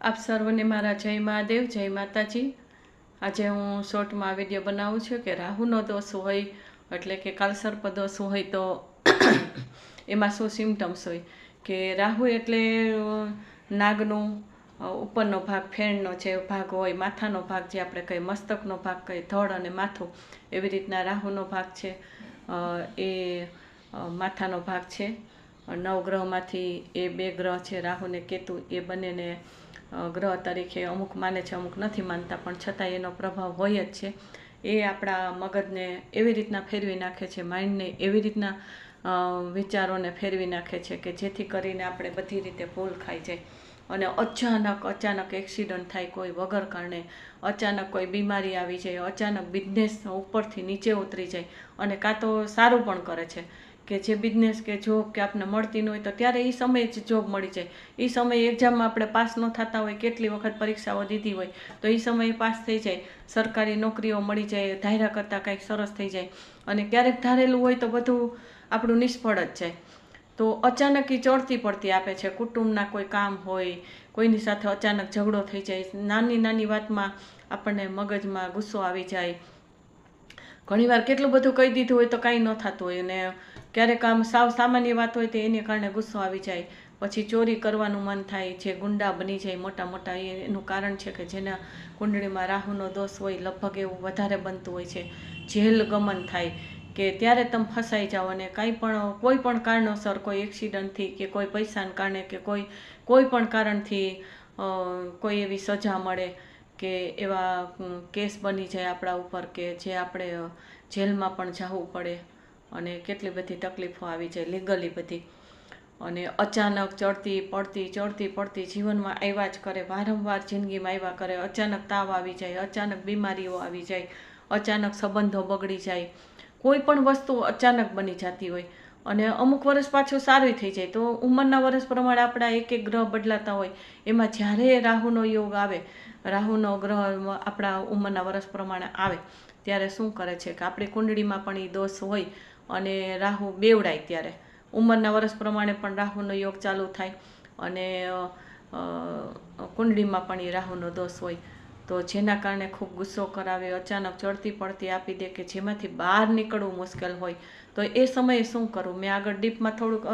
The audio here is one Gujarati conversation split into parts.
આપ સર્વને મારા જય મહાદેવ, જય માતાજી. આજે હું શોર્ટમાં વીડિયો બનાવું છું કે રાહુનો દોષ હોય, એટલે કે કાલસર્પ દોષ હોય તો એમાં શું સિમ્ટમ્સ હોય? કે રાહુ એટલે નાગનો ઉપરનો ભાગ, ફેણનો જે ભાગ હોય, માથાનો ભાગ જે આપણે કહીએ, મસ્તકનો ભાગ કહીએ, ધડ અને માથું, એવી રીતના રાહુનો ભાગ છે. એ માથાનો ભાગ છે. નવગ્રહમાંથી એ બે ગ્રહ છે રાહુ ને કેતુ, એ બંનેને ગ્રહ તરીકે અમુક માને છે, અમુક નથી માનતા, પણ છતાં એનો પ્રભાવ હોય જ છે. એ આપણા મગજને એવી રીતના ફેરવી નાખે છે, માઇન્ડને એવી રીતના વિચારોને ફેરવી નાખે છે કે જેથી કરીને આપણે બધી રીતે ભૂલ ખાઈ જાય. અને અચાનક અચાનક એક્સિડન્ટ થાય કોઈ વગર કારણે, અચાનક કોઈ બીમારી આવી જાય, અચાનક બિઝનેસ ઉપરથી નીચે ઉતરી જાય અને કાં તો સારું પણ કરે છે. કે જે બિઝનેસ કે જોબ કે આપને મળતી ન હોય તો ત્યારે એ સમયે જ જોબ મળી જાય. એ સમયે એક્ઝામમાં આપણે પાસ ન થતા હોય, કેટલી વખત પરીક્ષાઓ દીધી હોય, તો એ સમયે પાસ થઈ જાય. સરકારી નોકરીઓ મળી જાય ધાર્યા કરતાં કાંઈક સરસ થઈ જાય. અને ક્યારેક ધારેલું હોય તો બધું આપણું નિષ્ફળ જ જાય. તો અચાનક એ ચડતી પડતી આપે છે. કુટુંબના કોઈ કામ હોય, કોઈની સાથે અચાનક ઝઘડો થઈ જાય, નાની નાની વાતમાં આપણને મગજમાં ગુસ્સો આવી જાય. ઘણીવાર કેટલું બધું કહી દીધું હોય તો કાંઈ ન થતું હોય અને ક્યારેક આમ સાવ સામાન્ય વાત હોય તો એને કારણે ગુસ્સો આવી જાય. પછી ચોરી કરવાનું મન થાય, જે ગુંડા બની જાય મોટા મોટા એનું કારણ છે કે જેના કુંડળીમાં રાહુનો દોષ હોય, લગભગ એવું વધારે બનતું હોય છે. જેલ ગમન થાય કે ત્યારે તમે ફસાઈ જાઓ અને કાંઈ પણ, કોઈ પણ કારણોસર કોઈ એક્સિડન્ટથી કે કોઈ પૈસાના કારણે કે કોઈ કોઈ પણ કારણથી કોઈ એવી સજા મળે કે એવા કેસ બની જાય આપણા ઉપર કે જે આપણે જેલમાં પણ જવું પડે. અને કેટલી બધી તકલીફો આવી જાય લીગલી બધી. અને અચાનક ચડતી, પડતી ચડતી, પડતી જીવનમાં આવ્યા જ કરે, વારંવાર જિંદગીમાં આવ્યા કરે. અચાનક તાવ આવી જાય, અચાનક બીમારીઓ આવી જાય, અચાનક સંબંધો બગડી જાય. કોઈ પણ વસ્તુ અચાનક બની જતી હોય. અને અમુક વર્ષ પાછું સારું થઈ જાય. તો ઉંમરના વર્ષ પ્રમાણે આપણા એક એક ગ્રહ બદલાતા હોય. એમાં જ્યારે રાહુનો યોગ આવે, રાહુનો ગ્રહ આપણા ઉંમરના વર્ષ પ્રમાણે આવે, ત્યારે શું કરે છે કે, આપણી કુંડળીમાં પણ એ દોષ હોય. અને રાહુ બેવડાય ત્યારે. ઉંમરના વર્ષ પ્રમાણે પણ રાહુનો યોગ ચાલુ થાય અને કુંડળીમાં પણ એ રાહુનો દોષ હોય. તો જેના કારણે ખૂબ ગુસ્સો કરાવે, અચાનક ચડતી પડતી આપી દે કે જેમાંથી બહાર નીકળવું મુશ્કેલ હોય, તો એ સમયે શું કરવું મેં આગળ ડીપમાં થોડુંક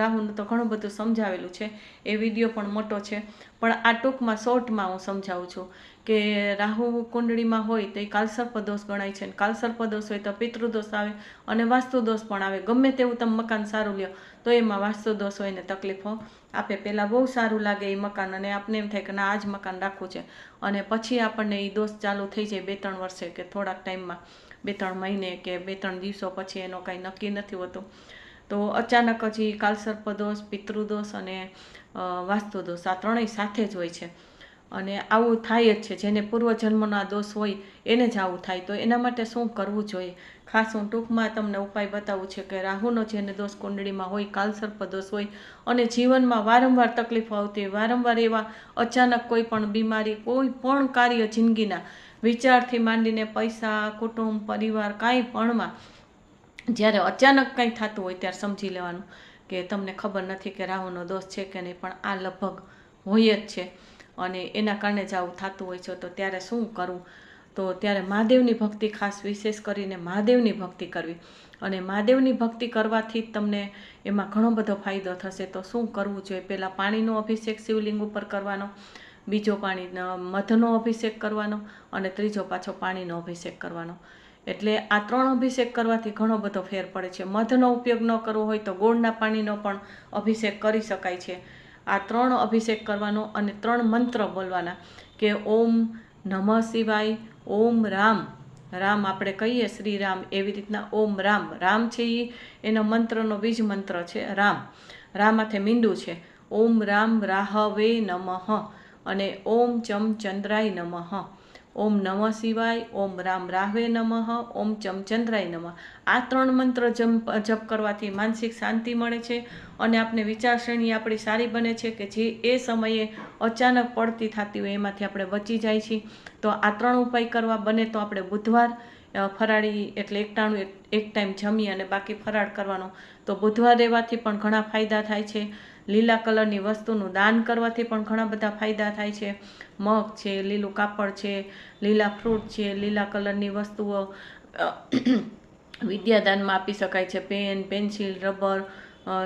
રાહુનું તો ઘણું બધું સમજાવેલું છે. એ વીડિયો પણ મોટો છે. પણ આ ટૂંકમાં શોર્ટમાં હું સમજાવું છું. કે રાહુ કુંડળીમાં હોય તો એ કાલસર્પ દોષ ગણાય છે કાલસર્પ દોષ હોય તો પિતૃદોષ આવે અને વાસ્તુ દોષ પણ આવે. ગમે તેવું તમે મકાન સારું લ્યો, તો એમાં વાસ્તુ દોષ હોય ને તકલીફો આપે. પહેલાં બહુ સારું લાગે એ મકાન અને આપને એમ થાય કે ના આ જ મકાન રાખવું છે. અને પછી આપણને એ દોષ ચાલુ થઈ જાય બે ત્રણ વર્ષે કે થોડાક ટાઈમમાં, બે ત્રણ મહિને કે બે ત્રણ દિવસો પછી એનો કાંઈ નક્કી નથી હોતું. તો અચાનક જ એ કાલસર્પ દોષ, પિતૃદોષ અને વાસ્તુદોષ વાસ્તુ દોષ આ ત્રણેય સાથે જ હોય છે. અને આવું થાય જ છે. જેને પૂર્વજન્મના દોષ હોય એને જ આવું થાય. તો એના માટે શું કરવું જોઈએ? ખાસ હું ટૂંકમાં તમને ઉપાય બતાવું છે કે રાહુનો જેને દોષ કુંડળીમાં હોય, કાલસર્પ દોષ હોય અને જીવનમાં વારંવાર તકલીફો આવતી હોય, વારંવાર એવા અચાનક કોઈ પણ બીમારી, કોઈ પણ કાર્ય જિંદગીના વિચારથી માંડીને પૈસા, કુટુંબ, પરિવાર, કાંઈ પણમાં જ્યારે અચાનક કંઈ થતું હોય ત્યારે સમજી લેવાનું કે તમને ખબર નથી કે રાહુનો દોષ છે કે નહીં, પણ આ લગભગ હોય જ છે. અને એના કારણે જ આવું થતું હોય છે, તો ત્યારે શું કરવું તો ત્યારે મહાદેવની ભક્તિ ખાસ વિશેષ કરીને મહાદેવની ભક્તિ કરવી. અને મહાદેવની ભક્તિ કરવાથી તમને એમાં ઘણો બધો ફાયદો થશે. તો શું કરવું જોઈએ? પહેલાં પાણીનો અભિષેક શિવલિંગ ઉપર કરવાનો, બીજો પાણી મધનો અભિષેક કરવાનો અને ત્રીજો પાછો પાણીનો અભિષેક કરવાનો. એટલે આ ત્રણ અભિષેક કરવાથી ઘણો બધો ફેર પડે છે. મધનો ઉપયોગ ન કરવો હોય તો ગોળના પાણીનો પણ અભિષેક કરી શકાય છે. આ ત્રણ અભિષેક કરવાનો અને ત્રણ મંત્ર બોલવાના કે ઓમ નમઃ શિવાય, ઓમ રામ. રામ આપણે કહીએ શ્રી રામ, એવી રીતના ઓમ રામ. રામ છે એ એનો મંત્રનો બીજ મંત્ર છે રામ. રામાથે મીંડું છે. ઓમ રામ રાહવે નમઃ. અને ઓમ ચમ ચંદ્રાય નમઃ. ઓમ નમઃ શિવાય, ઓમ રામ રાહવે નમઃ, ઓમ ચમચંદ્રાય નમઃ. આ ત્રણ મંત્ર જપ જપ કરવાથી માનસિક શાંતિ મળે છે અને આપણે વિચારસરણી આપણી સારી બને છે કે જે એ સમયે અચાનક પડતી થતી હોય એમાંથી આપણે બચી જાય છીએ. તો આ ત્રણ ઉપાય કરવા બને તો આપણે બુધવાર ફરાળી એટલે એકટાણું એક એક ટાઈમ જમી અને બાકી ફરાળ કરવાનો. તો બુધવાર રહેવાથી પણ ઘણા ફાયદા થાય છે. લીલા કલરની વસ્તુનું દાન કરવાથી પણ ઘણા બધા ફાયદા થાય છે. મગ છે, લીલું કાપડ છે, લીલા ફ્રૂટ છે, લીલા કલરની વસ્તુઓ વિદ્યાદાનમાં આપી શકાય છે. પેન, પેન્સિલ, રબર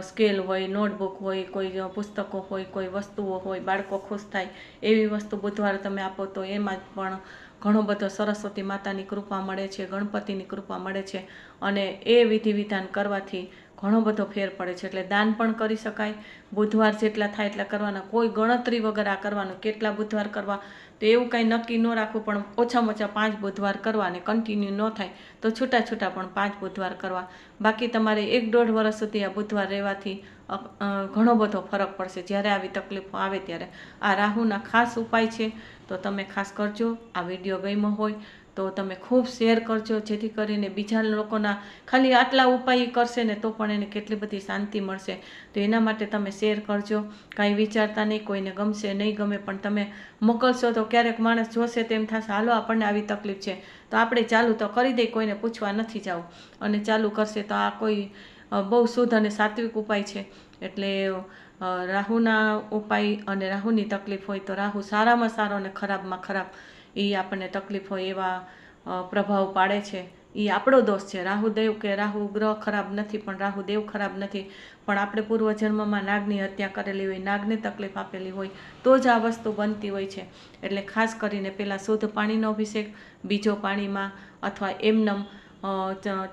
સ્કેલ હોય, નોટબુક હોય, કોઈ પુસ્તકો હોય, કોઈ વસ્તુઓ હોય, બાળકો ખુશ થાય, એવી વસ્તુ બુધવારે તમે આપો તો એમાં પણ ઘણો બધો સરસ્વતી માતાની કૃપા મળે છે, ગણપતિની કૃપા મળે છે. અને એ વિધિ વિધાન કરવાથી ઘણો બધો ફેર પડે છે એટલે દાન પણ કરી શકાય. બુધવાર જેટલા થાય એટલા કરવાના. કોઈ ગણતરી વગર આ કરવાનું. કેટલા બુધવાર કરવા? તો એવું કાંઈ નક્કી ન રાખવું, પણ ઓછામાં ઓછા પાંચ બુધવાર કરવા અને કન્ટિન્યુ ન થાય, તો છૂટા છૂટા પણ પાંચ બુધવાર કરવા. બાકી તમારે એક દોઢ વર્ષ સુધી આ બુધવાર રહેવાથી ઘણો બધો ફરક પડશે. જ્યારે આવી તકલીફો આવે ત્યારે. આ રાહુના ખાસ ઉપાય છે, તો તમે ખાસ કરજો. આ વીડિયો ગમ્યો હોય તો તમે ખૂબ શેર કરજો, જેથી કરીને બીજા લોકોના ખાલી આટલા ઉપાય કરશે ને તો પણ એને કેટલી બધી શાંતિ મળશે. તો એના માટે તમે શેર કરજો. કાંઈ વિચારતા નહીં, કોઈને ગમશે, નહીં ગમે, પણ તમે મોકલશો તો ક્યારેક માણસ જોશે તેમ થશે. હાલો, આપણને આવી તકલીફ છે. તો આપણે ચાલુ તો કરી દઈએ, કોઈને પૂછવા નથી જવું. અને ચાલુ કરશે તો આ કોઈ બહુ શુદ્ધ અને સાત્વિક ઉપાય છે. એટલે રાહુના ઉપાય અને રાહુની તકલીફ હોય તો રાહુ સારામાં સારો અને ખરાબમાં ખરાબ એ આપણને તકલીફ હોય એવા પ્રભાવ પાડે છે. એ આપણો દોષ છે. રાહુ દેવ કે રાહુ ગ્રહ ખરાબ નથી, પણ રાહુ દેવ ખરાબ નથી. પણ આપણે પૂર્વજન્મમાં નાગની હત્યા કરેલી હોય, નાગને તકલીફ આપેલી હોય, તો જ આ વસ્તુ બનતી હોય છે. એટલે ખાસ કરીને પહેલાં શુદ્ધ પાણીનો અભિષેક, બીજો પાણીમાં અથવા એમનમ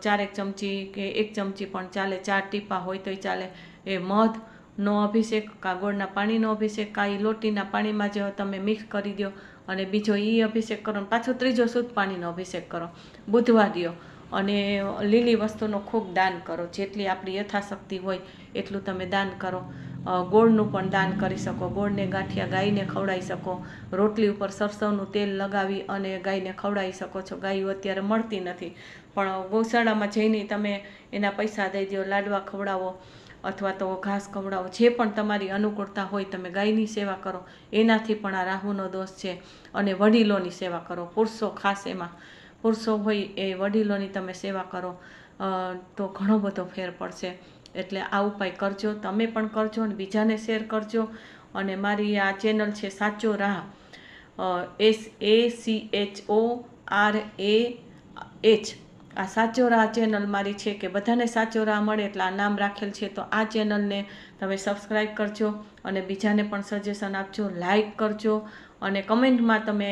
ચારેક ચમચી કે એક ચમચી પણ ચાલે, ચાર ટીપા હોય તોય ચાલે. એ મધ નો અભિષેક કા ગોળના પાણીનો અભિષેક કા લોટીના પાણીમાં જે તમે મિક્સ કરી દો અને બીજો એ અભિષેક કરો પાછો ત્રીજો શુદ્ધ પાણીનો અભિષેક કરો. બુધવા દ્યો અને લીલી વસ્તુનો ખૂબ દાન કરો. જેટલી આપણી યથાશક્તિ હોય એટલું તમે દાન કરો. ગોળનું પણ દાન કરી શકો. ગોળને ગાંઠિયા ગાયને ખવડાવી શકો. રોટલી ઉપર સરસવનું તેલ લગાવી અને ગાયને ખવડાવી શકો છો. ગાયો અત્યારે મળતી નથી. પણ ગૌશાળામાં જઈને તમે એના પૈસા દઈ દો, લાડવા ખવડાવો. અથવા તો ઘાસ ખવડાવો જે પણ તમારી અનુકૂળતા હોય તમે ગાયની સેવા કરો, એનાથી પણ આ રાહુનો દોષ છે. અને વડીલોની સેવા કરો. પુરુષો ખાસ એમાં, પુરુષો હોય એ વડીલોની તમે સેવા કરો તો ઘણો બધો ફેર પડશે. એટલે આ ઉપાય કરજો. તમે પણ કરજો અને બીજાને શેર કરજો. અને મારી આ ચેનલ છે સાચો રાહ. S, A, C, H, O, R, A, H. આ સાચો રાહ ચેનલ મારી છે કે બધાને સાચો રાહ મળે એટલે આ નામ રાખેલ છે, તો આ ચેનલને તમે સબસ્ક્રાઈબ કરજો અને બીજાને પણ સજેશન આપજો લાઈક કરજો અને કમેન્ટમાં તમે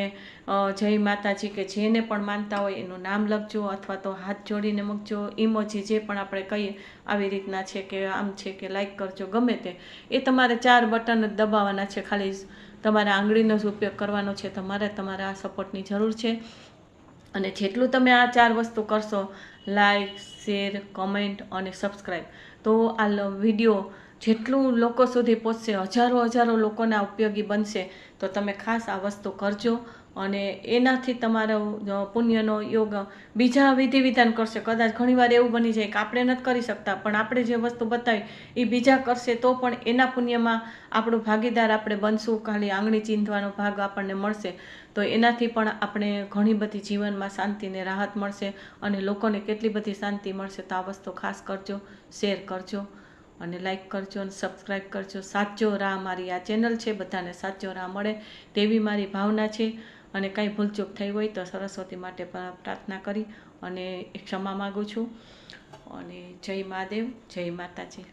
જય માતાજી કે જેને પણ માનતા હોય એનું નામ લખજો અથવા તો હાથ જોડીને મૂકજો ઇમોજી જે પણ આપણે કહીએ આવી રીતના છે કે આમ છે કે લાઈક કરજો, ગમે તે. એ તમારે ચાર બટન જ દબાવવાના છે, ખાલી તમારે આંગળીનો જ ઉપયોગ કરવાનો છે તમારે તમારા સપોર્ટની જરૂર છે. અને જેટલું તમે આ ચાર વસ્તુ કરશો લાઈક શેર કમેન્ટ અને સબસ્ક્રાઈબ તો આ વીડિયો જેટલું લોકો સુધી પહોંચશે, હજારો હજારો લોકોના ઉપયોગી બનશે, તો તમે ખાસ આ વસ્તુ કરજો. અને એનાથી તમારો પુણ્યનો યોગ બીજા વિધિ વિધાન કરશે. કદાચ ઘણીવાર એવું બની જાય કે આપણે નથી કરી શકતા, પણ આપણે જે વસ્તુ બતાવી એ બીજા કરશે તો પણ એના પુણ્યમાં આપણું ભાગીદાર આપણે બનશું. ખાલી આંગળી ચીંધવાનો ભાગ આપણને મળશે. તો એનાથી પણ આપણે ઘણી બધી જીવનમાં શાંતિને રાહત મળશે અને લોકોને કેટલી બધી શાંતિ મળશે તો આ વસ્તુ ખાસ કરજો, શેર કરજો અને લાઈક કરજો અને સબસ્ક્રાઈબ કરજો. સાચો રાહ મારી આ ચેનલ છે. બધાને સાચો રાહ મળે તેવી મારી ભાવના છે. અને કાંઈ ભૂલચૂક થઈ હોય તો સરસ્વતી માટે પણ પ્રાર્થના કરી અને ક્ષમા માગું છું. અને જય મહાદેવ, જય માતાજી.